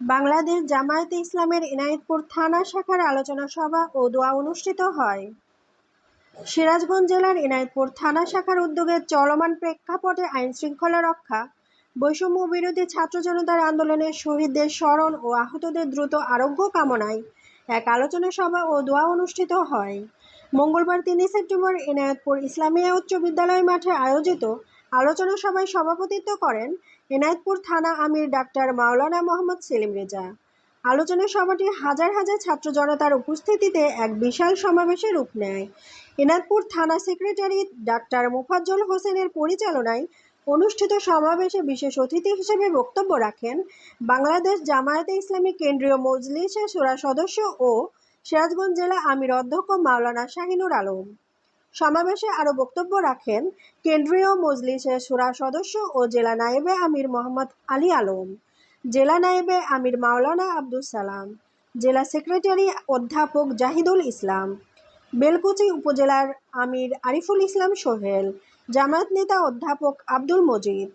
বাংলাদেশ জামায়াতে ইসলামের এনায়েতপুর থানা শাখার আলোচনা সভা ও দোয়া অনুষ্ঠিত হয়। সিরাজগঞ্জ জেলার এনায়েতপুর থানা শাখার উদ্যোগে চলমান প্রেক্ষাপটে আইন শৃঙ্খলা রক্ষা, বৈষম্য বিরোধী ছাত্র জনতার আন্দোলনে শহীদদের স্মরণ ও আহতদের দ্রুত আরোগ্য কামনায় এক আলোচনা সভা ও দোয়া অনুষ্ঠিত হয়। মঙ্গলবার তিন সেপ্টেম্বর এনায়েতপুর ইসলামিয়া উচ্চ বিদ্যালয় মাঠে আয়োজিত আলোচনা সভায় সভাপতিত্ব করেন এনায়েতপুর থানা আমির ডাক্তার মাওলানা মোহাম্মদ সেলিম রেজা। আলোচনা সভাটি হাজার হাজার ছাত্র জনতার উপস্থিতিতে এক বিশাল সমাবেশে রূপ নেয়। এনায়তপুর থানা সেক্রেটারি ডাক্তার মোফাজ্জল হোসেনের পরিচালনায় অনুষ্ঠিত সমাবেশে বিশেষ অতিথি হিসেবে বক্তব্য রাখেন বাংলাদেশ জামায়াতে ইসলামী কেন্দ্রীয় মজলিসের সুরা সদস্য ও সিরাজগঞ্জ জেলা আমির অধ্যক্ষ মাওলানা শাহিনুর আলম। সমাবেশে আরও বক্তব্য রাখেন কেন্দ্রীয় মজলিসের সুরা সদস্য ও জেলা নায়েবে আমির মোহাম্মদ আলী আলম, জেলা নায়েবে আমির মাওলানা আব্দুল সালাম, জেলা সেক্রেটারি অধ্যাপক জাহিদুল ইসলাম, বেলকুচি উপজেলার আমির আরিফুল ইসলাম সোহেল, জামায়াত নেতা অধ্যাপক আব্দুল মজিদ